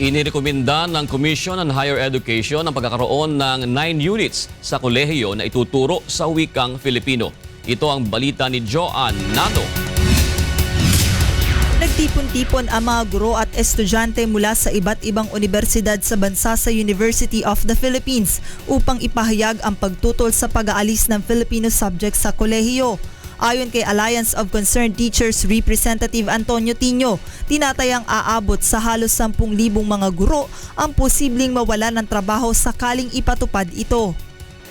Inirekomenda ng Commission on Higher Education ang pagkakaroon ng 9 units sa kolehiyo na ituturo sa wikang Filipino. Ito ang balita ni Joanne Nano. Nagtipon-tipon ang mga guro at estudyante mula sa iba't ibang universidad sa bansa sa University of the Philippines upang ipahayag ang pagtutol sa pag-aalis ng Filipino subjects sa kolehiyo. Ayon kay Alliance of Concerned Teachers Representative Antonio Tino, tinatayang aabot sa halos 10,000 mga guro ang posibleng mawalan ng trabaho sakaling ipatupad ito.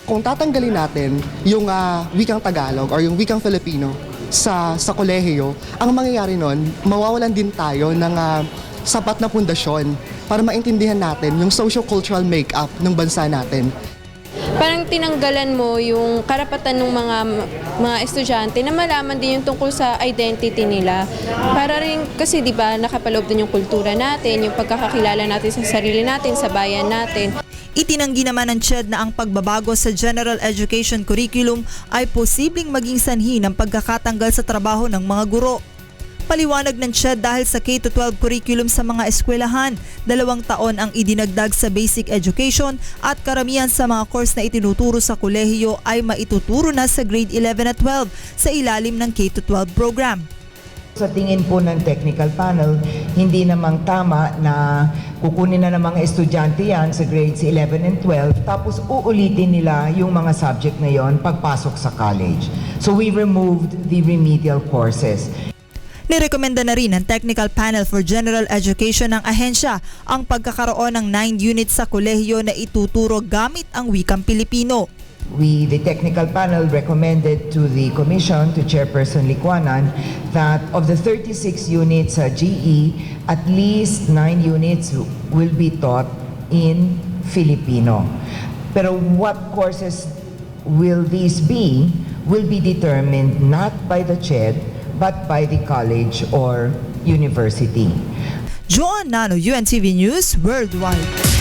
kung tatanggalin natin yung ah, wikang Tagalog or yung wikang Filipino sa sa kolehiyo, ang mangyayari nun, mawawalan din tayo ng ah, sapat na pundasyon para maintindihan natin yung socio-cultural makeup ng bansa natin. Parang tinanggalan mo yung karapatan ng mga mga estudyante na malaman din yung tungkol sa identity nila. Para rin kasi 'di ba nakapaloob din yung kultura natin, yung pagkakakilala natin sa sarili natin, sa bayan natin. Itinanggi naman ng CHED na ang pagbabago sa General Education Curriculum ay posibleng maging sanhi ng pagkakatanggal sa trabaho ng mga guro. Paliwanag ng CHED dahil sa K-12 curriculum sa mga eskwelahan, dalawang taon ang idinagdag sa basic education at karamihan sa mga course na itinuturo sa kolehiyo ay maituturo na sa grade 11 at 12 sa ilalim ng K-12 program. Sa tingin po ng technical panel, hindi namang tama na kukunin na ng mga estudyante yan sa grades 11 and 12 tapos uulitin nila yung mga subject na yon pagpasok sa college. So we removed the remedial courses. Nirekomenda na rin ng Technical Panel for General Education ng ahensya ang pagkakaroon ng 9 units sa kolehiyo na ituturo gamit ang wikang Pilipino. We, the technical panel recommended to the commission, to Chairperson Likwanan, that of the 36 units sa GE, at least 9 units will be taught in Filipino. Pero what courses will these be will be determined not by the CHED, but by the college or university. Joan Nano, UNTV News Worldwide.